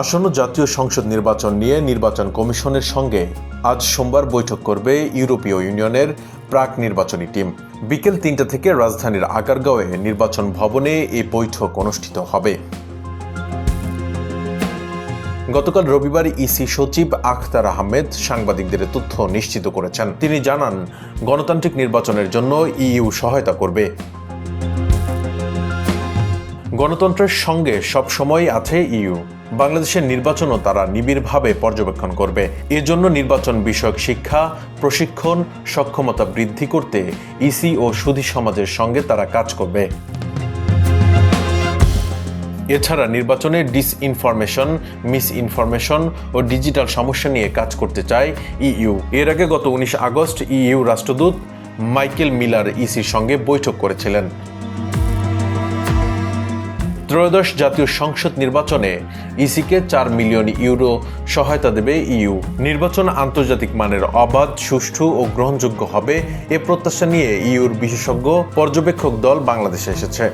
আসন্ন জাতীয় সংসদ নির্বাচন নিয়ে নির্বাচন কমিশনের সঙ্গে আজ সোমবার বৈঠক করবে ইউরোপীয় ইউনিয়নের প্রাক নির্বাচনী টিম। বিকেল তিনটা থেকে রাজধানীর আগারগাঁওয়ে নির্বাচন ভবনে এই বৈঠক অনুষ্ঠিত হবে। গতকাল রবিবার ইসি সচিব আখতার আহমেদ সাংবাদিকদের তথ্য নিশ্চিত করেছেন। তিনি জানান, গণতান্ত্রিক নির্বাচনের জন্য ইইউ সহায়তা করবে। গণতন্ত্রের সঙ্গে সবসময় আছে ইউ। বাংলাদেশের নির্বাচনও তারা নিবিড়ভাবে পর্যবেক্ষণ করবে। এজন্য নির্বাচন বিষয়ক শিক্ষা, প্রশিক্ষণ, সক্ষমতা বৃদ্ধি করতে ইসি ও সুধী সমাজের সঙ্গে তারা কাজ করবে। এছাড়া নির্বাচনে ডিসইনফরমেশন মিস ইনফরমেশন ও ডিজিটাল সমস্যা নিয়ে কাজ করতে চায় ইইউ এর আগে গত উনিশ আগস্ট ইইউ রাষ্ট্রদূত মাইকেল মিলার ইসির সঙ্গে বৈঠক করেছিলেন। ত্রয়োদশ জাতীয় সংসদ নির্বাচনে ইসিকে চার মিলিয়ন ইউরো সহায়তা দেবে ইউ। নির্বাচন আন্তর্জাতিক মানের অবাধ, সুষ্ঠু ও গ্রহণযোগ্য হবে এ প্রত্যাশা নিয়ে ইউর বিশেষজ্ঞ পর্যবেক্ষক দল বাংলাদেশে এসেছে।